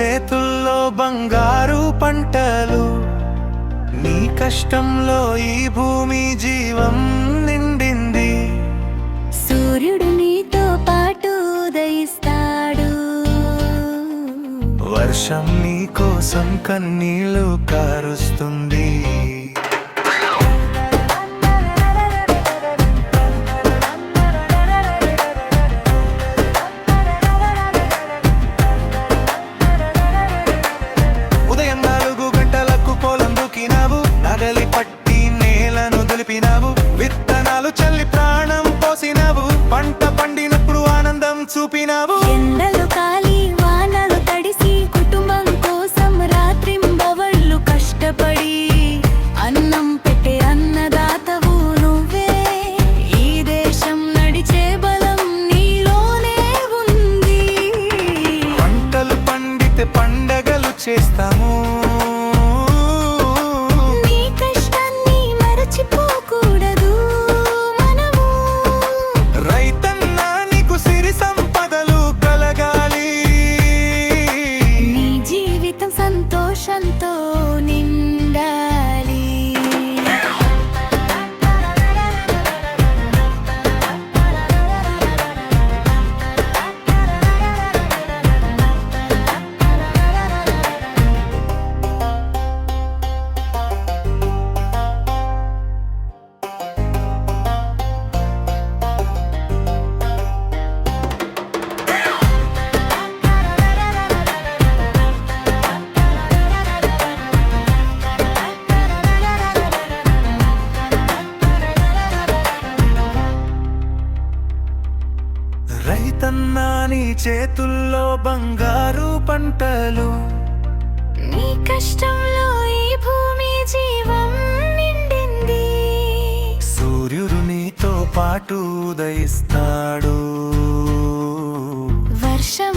చేతుల్లో బంగారు పంటలు నీ కష్టంలో ఈ భూమి జీవం నిండింది. సూర్యుడు నీతో పాటు ఉదయిస్తాడు. వర్షం నీ కోసం కన్నీళ్ళు కారుస్తుంది. చూపినావు. ఎండలు కాలి వానలు తడిసి కుటుంబం కోసం రాత్రింబవళ్ళు కష్టపడి అన్నం పెట్టే అన్నదాతవు నువ్వే. ఈ దేశం నడిచే బలం నీలోనే ఉంది. పంటలు పండితే పండగలు చేస్తాము. বসন্ত নি రైతన్నా నీ చేతుల్లో బంగారు పంటలు. నీ కష్టంలో ఈ భూమి జీవం నిండింది. సూర్యుడు నీతో పాటు ఉదయిస్తాడు. వర్షం